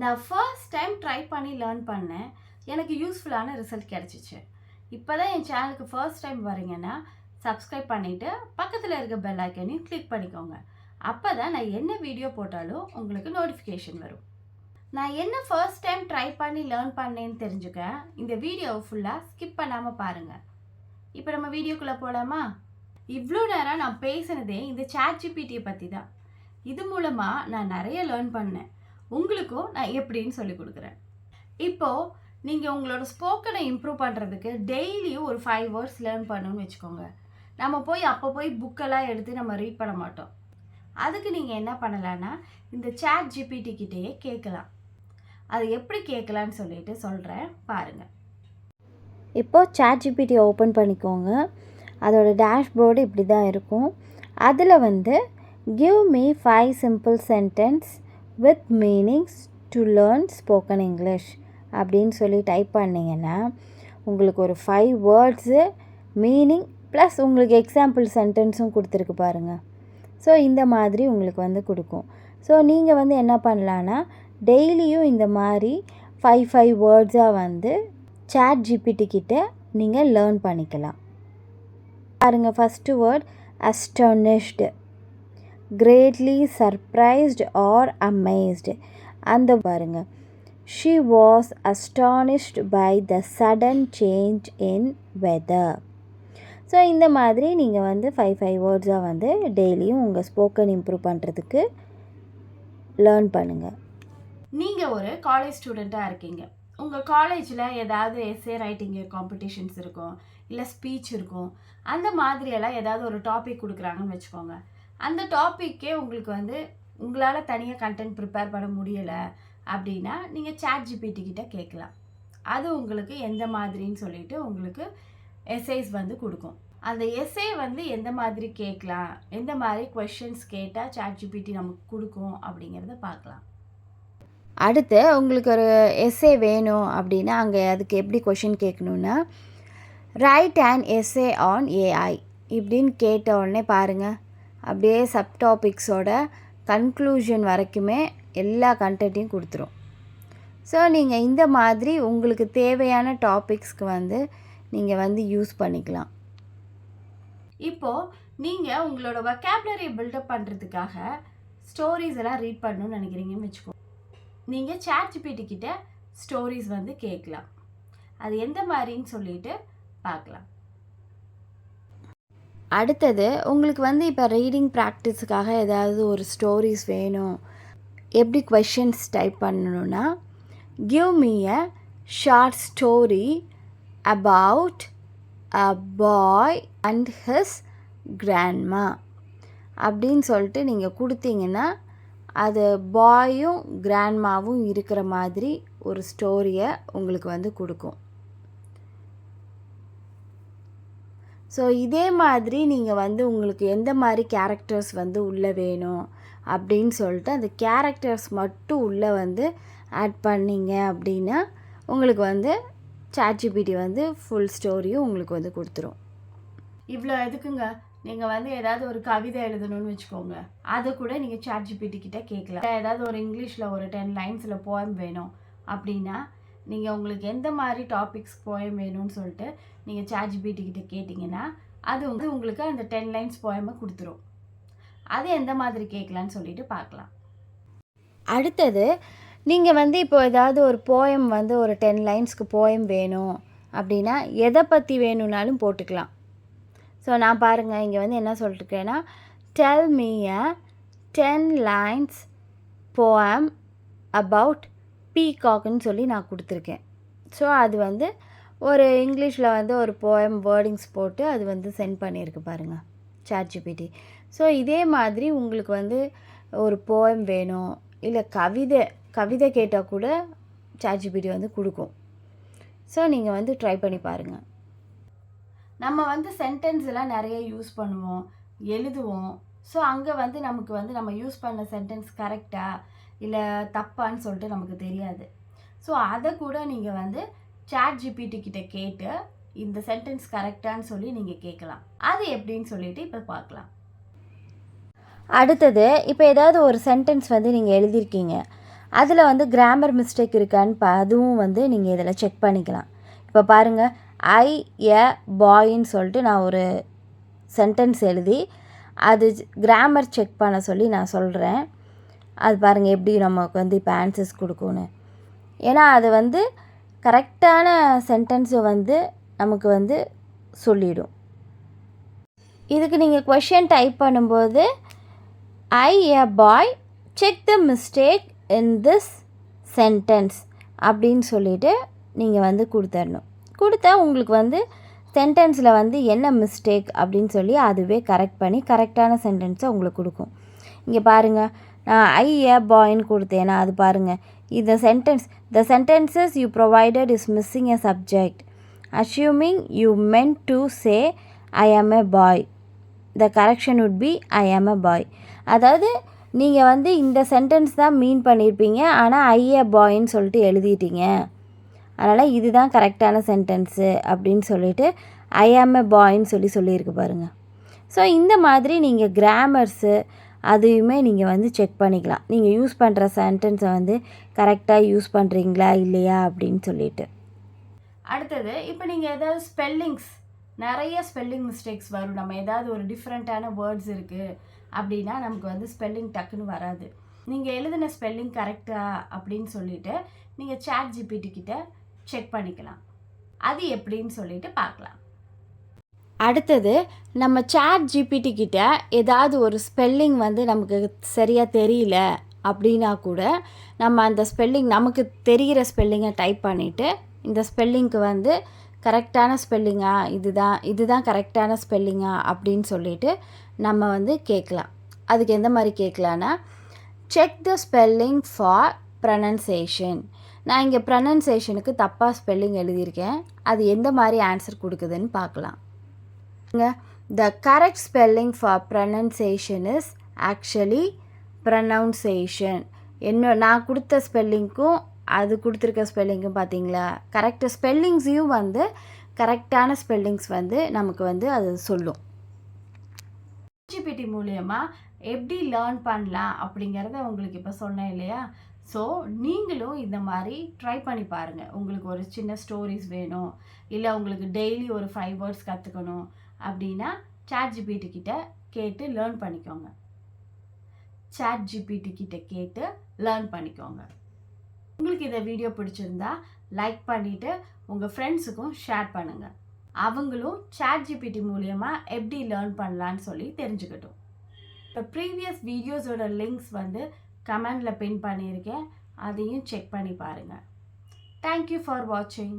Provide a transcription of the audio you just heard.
நான் first time try பண்ணி learn பண்ணேன் எனக்கு யூஸ்ஃபுல்லான ரிசல்ட் கிடச்சிச்சு. இப்போ தான் என் சேனலுக்கு ஃபர்ஸ்ட் டைம் வரீங்கன்னா சப்ஸ்கிரைப் பண்ணிவிட்டு பக்கத்தில் இருக்க பெல் ஐக்கனையும் கிளிக் பண்ணிக்கோங்க. அப்போ தான் நான் என்ன வீடியோ போட்டாலும் உங்களுக்கு நோட்டிஃபிகேஷன் வரும். நான் என்ன ஃபர்ஸ்ட் டைம் ட்ரை பண்ணி லேர்ன் பண்ணேன்னு தெரிஞ்சுக்க இந்த வீடியோவை ஃபுல்லாக ஸ்கிப் பண்ணாமல் பாருங்கள் இப்போ நம்ம வீடியோக்குள்ளே போகலாமா இவ்வளோ நேரம் நான் பேசினதே இந்த சேட் ஜிபிடியை பற்றி தான் இது மூலமாக நான் நிறைய லேர்ன் பண்ணேன். உங்களுக்கும் நான் எப்படின்னு சொல்லி கொடுக்குறேன். இப்போது நீங்கள் உங்களோட ஸ்போக்கனை இம்ப்ரூவ் பண்ணுறதுக்கு டெய்லியும் ஒரு ஃபைவ் வேர்ட்ஸ் லேர்ன் பண்ணணும்னு வச்சுக்கோங்க. நம்ம போய் அப்போ போய் புக்கெல்லாம் எடுத்து நம்ம ரீட் பண்ண மாட்டோம். அதுக்கு நீங்கள் என்ன பண்ணலான்னா இந்த சேட் ஜிபிடி கிட்டேயே கேட்கலாம். அது எப்படி கேட்கலான்னு சொல்லிட்டு சொல்கிறேன் பாருங்கள் இப்போது சேட் ஜிபிடி ஓப்பன் பண்ணிக்கோங்க. அதோடய டேஷ்போர்டு இப்படி தான் இருக்கும். அதில் வந்து give me five simple sentence with meanings to learn spoken English அப்படின்னு சொல்லி டைப் பண்ணிங்கன்னா உங்களுக்கு ஒரு ஃபைவ் வேர்ட்ஸு மீனிங் ப்ளஸ் உங்களுக்கு எக்ஸாம்பிள் சென்டென்ஸும் கொடுத்துருக்கு பாருங்கள் ஸோ இந்த மாதிரி உங்களுக்கு வந்து கொடுக்கும். ஸோ நீங்கள் வந்து என்ன பண்ணலான்னா டெய்லியும் இந்த மாதிரி ஃபைவ் ஃபைவ் வேர்ட்ஸாக வந்து சேட் ஜிபிடி கிட்ட நீங்கள் லேர்ன் பண்ணிக்கலாம். பாருங்கள் first word astonished greatly surprised or amazed அந்த பாருங்க. She was astonished by the sudden change in weather so இந்த மாதிரி நீங்கள் வந்து ஃபைவ் ஃபைவ் வேர்ட்ஸாக வந்து டெய்லியும் உங்கள் ஸ்போக்கன் இம்ப்ரூவ் பண்ணுறதுக்கு லேர்ன் பண்ணுங்கள் நீங்கள் ஒரு காலேஜ் ஸ்டூடெண்ட்டாக இருக்கீங்க. உங்கள் காலேஜில் ஏதாவது எஸ்ஏ ரைட்டிங் காம்படிஷன்ஸ் இருக்கும் இல்லை ஸ்பீச் இருக்கும். அந்த மாதிரியெல்லாம் ஏதாவது ஒரு டாபிக் கொடுக்குறாங்கன்னு வச்சுக்கோங்க. அந்த டாப்பிக்கே உங்களுக்கு வந்து உங்களால் தனியாக கண்டென்ட் ப்ரிப்பேர் பண்ண முடியலை அப்படின்னா நீங்கள் சேட் ஜிபிடி கிட்ட கேட்கலாம். அது உங்களுக்கு எந்த மாதிரின்னு சொல்லிட்டு உங்களுக்கு எஸ்ஐஸ் வந்து கொடுக்கும். அந்த எஸ்ஏ வந்து எந்த மாதிரி கேட்கலாம் எந்த மாதிரி கொஷின்ஸ் கேட்டால் சாட் ஜிபிடி நமக்கு கொடுக்கும் அப்படிங்கிறத பார்க்கலாம். அடுத்து உங்களுக்கு ஒரு எஸ்ஏ வேணும் அப்படின்னா அங்கே அதுக்கு எப்படி question கேட்கணுன்னா write an essay on AI இப்படின்னு கேட்ட உடனே பாருங்கள் அப்படியே சப் டாபிக்ஸோட கன்க்ளூஷன் வரைக்குமே எல்லா கண்டென்ட்டையும் கொடுத்துரும். ஸோ நீங்கள் இந்த மாதிரி உங்களுக்கு தேவையான டாபிக்ஸ்க்கு வந்து நீங்கள் வந்து யூஸ் பண்ணிக்கலாம். இப்போது நீங்கள் உங்களோட வொக்காபுலரியை பில்டப் பண்ணுறதுக்காக ஸ்டோரிஸ் எல்லாம் ரீட் பண்ணணும்னு நினைக்கிறீங்கன்னு வச்சுக்கோ. நீங்கள் சேட் ஜிபிடி கிட்ட ஸ்டோரிஸ் வந்து கேட்கலாம். அது எந்த மாதிரின்னு சொல்லிட்டு பார்க்கலாம். அடுத்தது உங்களுக்கு வந்து இப்போ ரீடிங் ப்ராக்டிஸுக்காக ஏதாவது ஒரு ஸ்டோரிஸ் வேணும். எப்படி கொஷின்ஸ் டைப் பண்ணணும்னா give me a short story about a boy and his grandma அப்படின்னு சொல்லிட்டு நீங்கள் கொடுத்தீங்கன்னா அது பாயும் கிராண்ட்மாவும் இருக்கிற மாதிரி ஒரு ஸ்டோரியை உங்களுக்கு வந்து கொடுக்கும். ஸோ இதே மாதிரி நீங்கள் வந்து உங்களுக்கு எந்த மாதிரி கேரக்டர்ஸ் வந்து உள்ளே வேணும் அப்படின்னு சொல்லிட்டு அந்த கேரக்டர்ஸ் மட்டும் உள்ளே வந்து ஆட் பண்ணீங்க அப்படின்னா உங்களுக்கு வந்து சாட்ஜிபிடி வந்து ஃபுல் ஸ்டோரியும் உங்களுக்கு வந்து கொடுத்துரும். இவ்வளோ எதுக்குங்க? நீங்கள் வந்து ஏதாவது ஒரு கவிதை எழுதணும்னு வச்சுக்கோங்க. அதை கூட நீங்கள் சாட்ஜிபிடி கிட்டே கேட்கலாம். ஏதாவது ஒரு இங்கிலீஷில் ஒரு டென் லைன்ஸில் போயம் வேணும் அப்படின்னா நீங்கள் உங்களுக்கு எந்த மாதிரி டாபிக்ஸ் போயம் வேணும்னு சொல்லிட்டு நீங்கள் சார்ஜ் பீட்டிக்கிட்ட கேட்டிங்கன்னா அது வந்து உங்களுக்கு அந்த டென் லைன்ஸ் போயமை கொடுத்துரும். அது எந்த மாதிரி கேட்கலான்னு சொல்லிட்டு பார்க்கலாம். அடுத்தது நீங்கள் வந்து இப்போ ஏதாவது ஒரு போயம் வந்து ஒரு டென் லைன்ஸ்க்கு போயம் வேணும் அப்படின்னா எதை பற்றி வேணும்னாலும் போட்டுக்கலாம். ஸோ நான் பாருங்கள் இங்கே வந்து என்ன சொல்லிட்டுருக்கேன்னா tell me a ten lines poem about பீகாக்குன்னு சொல்லி நான் கொடுத்துருக்கேன். ஸோ அது வந்து ஒரு இங்கிலீஷில் வந்து ஒரு போயம் வேர்டிங்ஸ் போட்டு அது வந்து சென்ட் பண்ணியிருக்கு பாருங்கள் சாட்ஜிபிடி ஸோ இதே மாதிரி உங்களுக்கு வந்து ஒரு போயம் வேணும் இல்லை கவிதை கவிதை கேட்டால் கூட சாட்ஜிபிடி வந்து கொடுக்கும். ஸோ நீங்கள் வந்து ட்ரை பண்ணி பாருங்கள் நம்ம வந்து சென்டென்ஸ் எல்லாம் நிறைய யூஸ் பண்ணுவோம் எழுதுவோம். ஸோ அங்கே வந்து நமக்கு வந்து நம்ம யூஸ் பண்ண சென்டென்ஸ் கரெக்டாக இல்லை தப்பான்னு சொல்லிட்டு நமக்கு தெரியாது. ஸோ அதை கூட நீங்கள் வந்து சேட் ஜிபிடி கிட்ட கேட்டு இந்த சென்டென்ஸ் கரெக்டான்னு சொல்லி நீங்கள் கேட்கலாம் அது எப்படின்னு சொல்லிட்டு இப்போ பார்க்கலாம் அடுத்தது இப்போ ஏதாவது ஒரு சென்டென்ஸ் வந்து நீங்கள் எழுதியிருக்கீங்க அதில் வந்து கிராமர் மிஸ்டேக் இருக்கான்னு பா அதுவும் வந்து நீங்கள் இதில் செக் பண்ணிக்கலாம். இப்போ பாருங்கள் ஐ எ பாயின்னு சொல்லிட்டு நான் ஒரு சென்டென்ஸ் எழுதி அது கிராமர் செக் பண்ண சொல்லி நான் சொல்கிறேன் அது பாருங்கள் எப்படி நமக்கு வந்து இப்போ ஆன்சர்ஸ் கொடுக்கும்னு. ஏன்னா அது வந்து கரெக்டான சென்டென்ஸை வந்து நமக்கு வந்து சொல்லிடும். இதுக்கு நீங்கள் கொஷின் டைப் பண்ணும்போது I a boy check the mistake in this sentence அப்படின்னு சொல்லிட்டு நீங்கள் வந்து கொடுத்துடணும். கொடுத்தா உங்களுக்கு வந்து சென்டென்ஸில் வந்து என்ன மிஸ்டேக் அப்படின்னு சொல்லி அதுவே கரெக்ட் பண்ணி கரெக்டான சென்டென்ஸை உங்களுக்கு கொடுக்கும். இங்கே பாருங்கள் நான் ஐ ஏ பாய்ன்னு கொடுத்தேன்னா அது பாருங்கள் இந்த sentence the sentences you provided is missing a subject assuming you meant to say I am a boy the correction would be I am a பாய் அதாவது நீங்கள் வந்து இந்த சென்டென்ஸ் தான் மீன் பண்ணியிருப்பீங்க ஆனால் ஐ எ பாய்ன்னு சொல்லிட்டு எழுதிட்டீங்க. அதனால் இதுதான் கரெக்டான சென்டென்ஸு அப்படின்னு சொல்லிட்டு ஐ ஆம் எ பாய்ன்னு சொல்லி சொல்லியிருக்கு பாருங்கள் ஸோ இந்த மாதிரி நீங்கள் கிராமர்ஸு அதையுமே நீங்கள் வந்து செக் பண்ணிக்கலாம். நீங்கள் யூஸ் பண்ணுற சென்டென்ஸை வந்து கரெக்டாக யூஸ் பண்ணுறீங்களா இல்லையா அப்படின்னு சொல்லிட்டு. அடுத்தது இப்போ நீங்கள் ஏதாவது ஸ்பெல்லிங்ஸ் நிறைய ஸ்பெல்லிங் மிஸ்டேக்ஸ் வரும். நம்ம ஏதாவது ஒரு டிஃப்ரெண்ட்டான வேர்ட்ஸ் இருக்குது அப்படின்னா நமக்கு வந்து ஸ்பெல்லிங் டக்குன்னு வராது. நீங்கள் எழுதின ஸ்பெல்லிங் கரெக்டாக அப்படின்னு சொல்லிட்டு நீங்கள் சேட் ஜிபிடி கிட்ட செக் பண்ணிக்கலாம். அது எப்படின்னு சொல்லிட்டு பார்க்கலாம். அடுத்தது நம்ம சாட் ஜிபிடி கிட்ட ஏதாவது ஒரு ஸ்பெல்லிங் வந்து நமக்கு சரியாக தெரியல அப்படின்னா கூட நம்ம அந்த ஸ்பெல்லிங் நமக்கு தெரிகிற ஸ்பெல்லிங்கை டைப் பண்ணிவிட்டு இந்த ஸ்பெல்லிங்க்கு வந்து கரெக்டான ஸ்பெல்லிங்கா இதுதான் இதுதான் கரெக்டான ஸ்பெல்லிங்கா அப்படின்னு சொல்லிட்டு நம்ம வந்து கேட்கலாம் அதுக்கு எந்த மாதிரி கேட்கலான்னா check the spelling for pronunciation நான் இங்கே ப்ரனன்சேஷனுக்கு தப்பாக ஸ்பெல்லிங் எழுதியிருக்கேன். அது எந்த மாதிரி ஆன்சர் கொடுக்குதுன்னு பார்க்கலாம். The correct spelling for pronunciation is actually pronunciation என்ன நான் கொடுத்த ஸ்பெல்லிங்க்கும் அது கொடுத்துருக்க ஸ்பெல்லிங்கும் பார்த்தீங்களா கரெக்ட் ஸ்பெல்லிங்ஸையும் வந்து கரெக்டான ஸ்பெல்லிங்ஸ் வந்து நமக்கு வந்து அது சொல்லும். ஜிபிடி மூலயமா எப்படி லேர்ன் பண்ணலாம் அப்படிங்கிறத உங்களுக்கு இப்போ சொன்னேன் இல்லையா? ஸோ நீங்களும் இந்த மாதிரி ட்ரை பண்ணி பாருங்கள் உங்களுக்கு ஒரு சின்ன ஸ்டோரிஸ் வேணும். இல்லை உங்களுக்கு டெய்லி ஒரு ஃபைவ் வேர்ட்ஸ் கற்றுக்கணும் அப்படின்னா சாட் ஜிபிடி கிட்ட கேட்டு லேர்ன் பண்ணிக்கோங்க. சாட் ஜிபிடி கிட்ட கேட்டு லேர்ன் பண்ணிக்கோங்க. உங்களுக்கு இந்த வீடியோ பிடிச்சிருந்தா லைக் பண்ணிவிட்டு உங்கள் ஃப்ரெண்ட்ஸுக்கும் ஷேர் பண்ணுங்கள் அவங்களும் சாட் ஜிபிடி மூலியமாக எப்படி லேர்ன் பண்ணலான்னு சொல்லி தெரிஞ்சுக்கட்டும். இப்போ ப்ரீவியஸ் வீடியோஸோட லிங்க்ஸ் வந்து கமெண்டில் பின் பண்ணியிருக்கேன். அதையும் செக் பண்ணி பாருங்கள் தேங்க்யூ ஃபார் வாட்சிங்